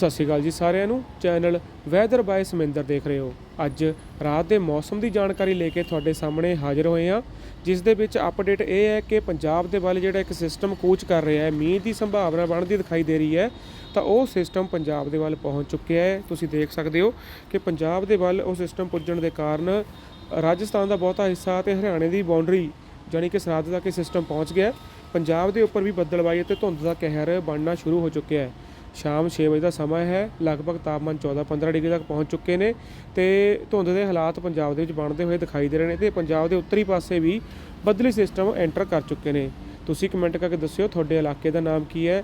ਸਤਿ ਸ਼੍ਰੀ ਅਕਾਲ ਜੀ ਸਾਰਿਆਂ ਨੂੰ। ਚੈਨਲ ਵੈਦਰ ਬਾਏ ਸਮਿੰਦਰ ਦੇਖ ਰਹੇ ਹੋ। ਅੱਜ ਰਾਤ ਦੇ ਮੌਸਮ ਦੀ ਜਾਣਕਾਰੀ ਲੈ ਕੇ ਤੁਹਾਡੇ ਸਾਹਮਣੇ ਹਾਜ਼ਰ ਹੋਏ ਹਾਂ। ਜਿਸ ਦੇ ਵਿੱਚ ਅਪਡੇਟ ਇਹ ਹੈ ਕਿ ਪੰਜਾਬ ਦੇ ਵੱਲ ਜਿਹੜਾ ਇੱਕ ਸਿਸਟਮ ਕੂਚ ਕਰ ਰਿਹਾ ਹੈ, ਮੀਂਹ ਦੀ ਸੰਭਾਵਨਾ ਬਣਦੀ ਦਿਖਾਈ ਦੇ ਰਹੀ ਹੈ, ਤਾਂ ਉਹ ਸਿਸਟਮ ਪੰਜਾਬ ਦੇ ਵੱਲ ਪਹੁੰਚ ਚੁੱਕਿਆ ਹੈ। ਤੁਸੀਂ ਦੇਖ ਸਕਦੇ ਹੋ ਕਿ ਪੰਜਾਬ ਦੇ ਵੱਲ ਉਹ ਸਿਸਟਮ ਪੁੱਜਣ ਦੇ ਕਾਰਨ ਰਾਜਸਥਾਨ ਦਾ ਬਹੁਤਾ ਹਿੱਸਾ ਤੇ ਹਰਿਆਣੇ ਦੀ ਬਾਉਂਡਰੀ ਜਾਣੀ ਕਿ ਸਰਹੱਦ ਤੱਕ ਇਹ ਸਿਸਟਮ ਪਹੁੰਚ ਗਿਆ ਪੰਜਾਬ ਦੇ ਉੱਪਰ ਵੀ ਬੱਦਲਬਾਈ ਅਤੇ ਧੁੰਦ ਦਾ ਕਹਿਰ ਬਣਨਾ ਸ਼ੁਰੂ ਹੋ ਚੁੱਕਿਆ ਹੈ। ਸ਼ਾਮ 6 ਵਜੇ ਦਾ ਸਮਾਂ ਹੈ, ਲਗਭਗ ਤਾਪਮਾਨ 14-15 ਡਿਗਰੀ ਤੱਕ ਪਹੁੰਚ ਚੁੱਕੇ ਨੇ ਤੇ ਧੁੰਦ ਦੇ ਹਾਲਾਤ ਪੰਜਾਬ ਦੇ ਵਿੱਚ ਬਣਦੇ ਹੋਏ ਦਿਖਾਈ ਦੇ ਰਹੇ ਨੇ ਤੇ ਪੰਜਾਬ ਦੇ ਉੱਤਰੀ ਪਾਸੇ ਵੀ ਬੱਦਲੀ ਸਿਸਟਮ ਐਂਟਰ ਕਰ ਚੁੱਕੇ ਨੇ। ਤੁਸੀਂ ਕਮੈਂਟ ਕਰਕੇ ਦੱਸਿਓ ਤੁਹਾਡੇ ਇਲਾਕੇ ਦਾ ਨਾਮ ਕੀ ਹੈ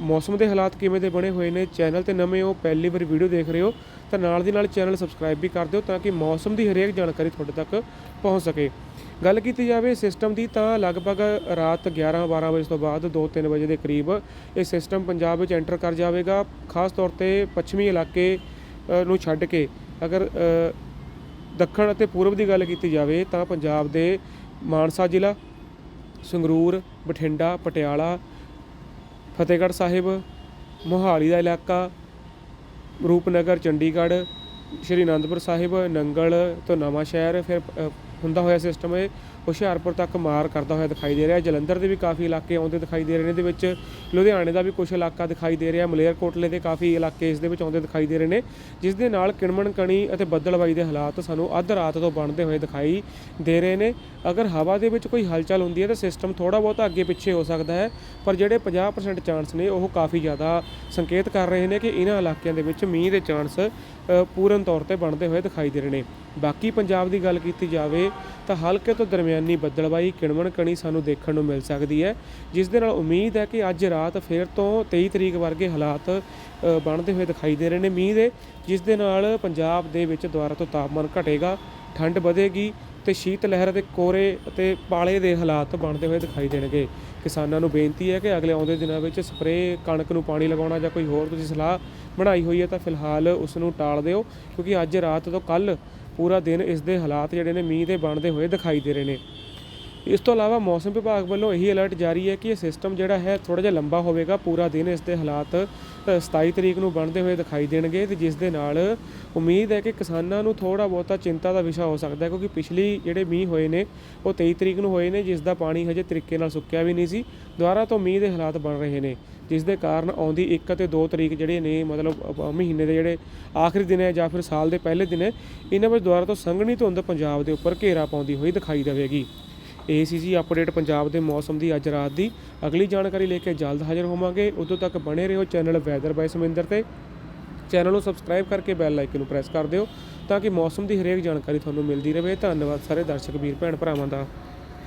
ਮੌਸਮ ਦੇ ਹਾਲਾਤ ਕਿਵੇਂ ਦੇ ਬਣੇ ਹੋਏ ਨੇ ਚੈਨਲ ਤੇ ਨਵੇਂ ਹੋ, ਪਹਿਲੀ ਵਾਰ ਵੀਡੀਓ ਦੇਖ ਰਹੇ ਹੋ, ਤਾਂ ਨਾਲ ਦੀ ਨਾਲ ਚੈਨਲ ਸਬਸਕ੍ਰਾਈਬ ਵੀ ਕਰ ਦਿਓ ਤਾਂ ਕਿ ਮੌਸਮ ਦੀ ਹਰੇਕ ਜਾਣਕਾਰੀ ਤੁਹਾਡੇ ਤੱਕ ਪਹੁੰਚ ਸਕੇ। ਗੱਲ ਕੀਤੀ ਜਾਵੇ ਸਿਸਟਮ ਦੀ ਤਾਂ ਲਗਭਗ ਰਾਤ 11-12 ਵਜੇ ਤੋਂ ਬਾਅਦ 2-3 ਵਜੇ ਦੇ ਕਰੀਬ ਇਹ ਸਿਸਟਮ ਪੰਜਾਬ ਵਿੱਚ ਐਂਟਰ ਕਰ ਜਾਵੇਗਾ, ਖਾਸ ਤੌਰ ਤੇ ਪੱਛਮੀ ਇਲਾਕੇ ਨੂੰ ਛੱਡ ਕੇ। ਅਗਰ ਦੱਖਣ ਅਤੇ ਪੂਰਬ ਦੀ ਗੱਲ ਕੀਤੀ ਜਾਵੇ ਤਾਂ ਪੰਜਾਬ ਦੇ ਮਾਨਸਾ ਜ਼ਿਲ੍ਹਾ, ਸੰਗਰੂਰ, ਬਠਿੰਡਾ, ਪਟਿਆਲਾ ਫਤਿਹਗੜ੍ਹ ਸਾਹਿਬ, ਮੋਹਾਲੀ ਦਾ ਇਲਾਕਾ, ਰੂਪਨਗਰ, ਚੰਡੀਗੜ੍ਹ, ਸ਼੍ਰੀ ਅਨੰਦਪੁਰ ਸਾਹਿਬ, ਨੰਗਲ ਤੋਂ ਨਵਾਂ ਸ਼ਹਿਰ, ਫਿਰ ਹੁੰਦਾ ਹੋਇਆ ਸਿਸਟਮ ਇਹ। ਹੁਸ਼ਿਆਰਪੁਰ ਤੱਕ ਮਾਰ ਕਰਦਾ ਹੋਇਆ ਦਿਖਾਈ ਦੇ ਰਿਹਾ। ਜਲੰਧਰ ਦੇ ਵੀ ਕਾਫੀ ਇਲਾਕੇ ਆਉਂਦੇ ਦਿਖਾਈ ਦੇ ਰਹੇ ਨੇ, ਇਹਦੇ ਵਿੱਚ ਲੁਧਿਆਣੇ ਦਾ ਵੀ ਕੁਝ ਇਲਾਕਾ ਦਿਖਾਈ ਦੇ ਰਿਹਾ ਮਲੇਰਕੋਟਲੇ ਦੇ ਕਾਫੀ ਇਲਾਕੇ ਇਸ ਦੇ ਵਿੱਚ ਆਉਂਦੇ ਦਿਖਾਈ ਦੇ ਰਹੇ ਨੇ, ਜਿਸ ਦੇ ਨਾਲ ਕਿਣਮਣ ਕਣੀ ਅਤੇ ਬੱਦਲਬਾਈ ਦੇ ਹਾਲਾਤ ਸਾਨੂੰ ਅੱਧ ਰਾਤ ਤੋਂ ਬਣਦੇ ਹੋਏ ਦਿਖਾਈ ਦੇ ਰਹੇ ਨੇ। ਅਗਰ ਹਵਾ ਦੇ ਵਿੱਚ ਕੋਈ ਹਲਚਲ ਹੁੰਦੀ ਹੈ ਤਾਂ ਸਿਸਟਮ ਥੋੜਾ ਬਹੁਤ ਅੱਗੇ ਪਿੱਛੇ ਹੋ ਸਕਦਾ ਹੈ, ਪਰ ਜਿਹੜੇ 50% ਚਾਂਸ ਨੇ, ਉਹ ਕਾਫੀ ਜ਼ਿਆਦਾ ਸੰਕੇਤ ਕਰ ਰਹੇ ਨੇ ਕਿ ਇਹਨਾਂ ਇਲਾਕਿਆਂ ਦੇ ਵਿੱਚ ਮੀਂਹ ਦੇ ਚਾਂਸ ਪੂਰਨ ਤੌਰ ਤੇ ਬਣਦੇ ਹੋਏ ਦਿਖਾਈ ਦੇ ਰਹੇ ਨੇ। ਬਾਕੀ ਪੰਜਾਬ ਦੀ ਗੱਲ ਕੀਤੀ ਜਾਵੇ ਤਾਂ ਹਲਕੇ ਤੋਂ ਦਰਮਿਆਨੀ ਬੱਦਲਬਾਈ ਕਿਣਮਣ ਕਣੀ ਸਾਨੂੰ ਦੇਖਣ ਨੂੰ ਮਿਲ ਸਕਦੀ ਹੈ, ਜਿਸ ਦੇ ਨਾਲ ਉਮੀਦ ਹੈ ਕਿ ਅੱਜ ਰਾਤ ਫਿਰ ਤੋਂ 23 ਤਰੀਕ ਵਰਗੇ ਹਾਲਾਤ ਬਣਦੇ ਹੋਏ ਦਿਖਾਈ ਦੇ ਰਹੇ ਨੇ। ਮੀਂਹ ਦੇ, ਜਿਸ ਦੇ ਨਾਲ ਪੰਜਾਬ ਦੇ ਵਿੱਚ ਦੁਬਾਰਾ ਤੋਂ ਤਾਪਮਾਨ ਘਟੇਗਾ, ਠੰਡ ਵਧੇਗੀ ਤੇ ਸ਼ੀਤ ਲਹਿਰ ਦੇ ਕੋਰੇ ਅਤੇ ਪਾਲੇ ਦੇ ਹਾਲਾਤ ਬਣਦੇ ਹੋਏ ਦਿਖਾਈ ਦੇਣਗੇ। ਕਿਸਾਨਾਂ ਨੂੰ ਬੇਨਤੀ ਹੈ ਕਿ ਅਗਲੇ ਆਉਂਦੇ ਦਿਨਾਂ ਵਿੱਚ ਸਪਰੇਅ ਕਣਕ ਨੂੰ ਪਾਣੀ ਲਗਾਉਣਾ ਜਾਂ ਕੋਈ ਹੋਰ ਤੁਸੀਂ ਸਲਾਹ ਬਣਾਈ ਹੋਈ ਹੈ ਤਾਂ ਫਿਲਹਾਲ ਉਸ ਨੂੰ ਟਾਲ ਦਿਓ, ਕਿਉਂਕਿ ਅੱਜ ਰਾਤ ਤੋਂ ਕੱਲ ਪੂਰਾ ਦਿਨ ਇਸ ਦੇ ਹਾਲਾਤ ਜਿਹੜੇ ਨੇ ਮੀਂਹ ਦੇ ਬਣਦੇ ਹੋਏ ਦਿਖਾਈ ਦੇ ਰਹੇ ਨੇ। ਇਸ ਤੋਂ ਇਲਾਵਾ ਮੌਸਮ ਵਿਭਾਗ ਵੱਲੋਂ ਇਹੀ ਅਲਰਟ ਜਾਰੀ ਹੈ ਕਿ ਇਹ ਸਿਸਟਮ ਜਿਹੜਾ ਹੈ ਥੋੜਾ ਜਿਹਾ ਲੰਬਾ ਹੋਵੇਗਾ। ਪੂਰਾ ਦਿਨ ਇਸ ਦੇ ਹਾਲਾਤ ਅ, 27 ਤਰੀਕ ਨੂੰ ਬਣਦੇ ਹੋਏ ਦਿਖਾਈ ਦੇਣਗੇ ਤੇ ਜਿਸ ਦੇ ਨਾਲ ਉਮੀਦ ਹੈ ਕਿ ਕਿਸਾਨਾਂ ਨੂੰ ਥੋੜਾ ਬਹੁਤਾ ਚਿੰਤਾ ਦਾ ਵਿਸ਼ਾ ਹੋ ਸਕਦਾ ਹੈ ਕਿਉਂਕਿ ਪਿਛਲੀ ਜਿਹੜੇ ਮੀਂਹ ਹੋਏ ਨੇ ਉਹ 23 ਤਰੀਕ ਨੂੰ ਹੋਏ ਨੇ ਜਿਸ ਦਾ ਪਾਣੀ ਹਜੇ ਤਰੀਕੇ ਨਾਲ ਸੁੱਕਿਆ ਵੀ ਨਹੀਂ ਸੀ। ਦੁਬਾਰਾ ਤੋਂ ਮੀਂਹ ਦੇ ਹਾਲਾਤ ਬਣ ਰਹੇ ਨੇ ਜਿਸ ਦੇ ਕਾਰਨ ਆਉਂਦੀ 1 ਅਤੇ 2 ਤਰੀਕ ਜਿਹੜੇ ਨੇ ਮਤਲਬ ਮਹੀਨੇ ਦੇ ਜਿਹੜੇ ਆਖਰੀ ਦਿਨ ਹੈ ਜਾਂ ਫਿਰ ਸਾਲ ਦੇ ਪਹਿਲੇ ਦਿਨ ਹੈ ਇਹਨਾਂ ਵਿੱਚ ਦੁਬਾਰਾ ਤੋਂ ਸੰਘਣੀ ਧੁੰਦ ਪੰਜਾਬ ਦੇ ਉੱਪਰ ਘੇਰਾ ਪਾਉਂਦੀ ਹੋਈ ਦਿਖਾਈ ਦੇਵੇਗੀ। ਇਹ ਸੀ ਜੀ ਅਪਡੇਟ ਪੰਜਾਬ ਦੇ ਮੌਸਮ ਦੀ ਅੱਜ ਰਾਤ ਦੀ। ਅਗਲੀ ਜਾਣਕਾਰੀ ਲੈ ਕੇ ਜਲਦ ਹਾਜ਼ਰ ਹੋਵਾਂਗੇ। ਉਦੋਂ ਤੱਕ ਬਣੇ ਰਹੋ ਚੈਨਲ ਵੈਦਰ ਬਾਈ ਸਮਿੰਦਰ ਤੇ। ਚੈਨਲ ਨੂੰ ਸਬਸਕ੍ਰਾਈਬ ਕਰਕੇ ਬੈਲ ਆਈਕਨ ਨੂੰ ਪ੍ਰੈਸ ਕਰ ਦਿਓ ਤਾਂ ਕਿ ਮੌਸਮ ਦੀ ਹਰੇਕ ਜਾਣਕਾਰੀ ਤੁਹਾਨੂੰ ਮਿਲਦੀ ਰਹੇ। ਧੰਨਵਾਦ ਸਾਰੇ ਦਰਸ਼ਕ, ਵੀਰ, ਭੈਣ, ਭਰਾਵਾਂ ਦਾ।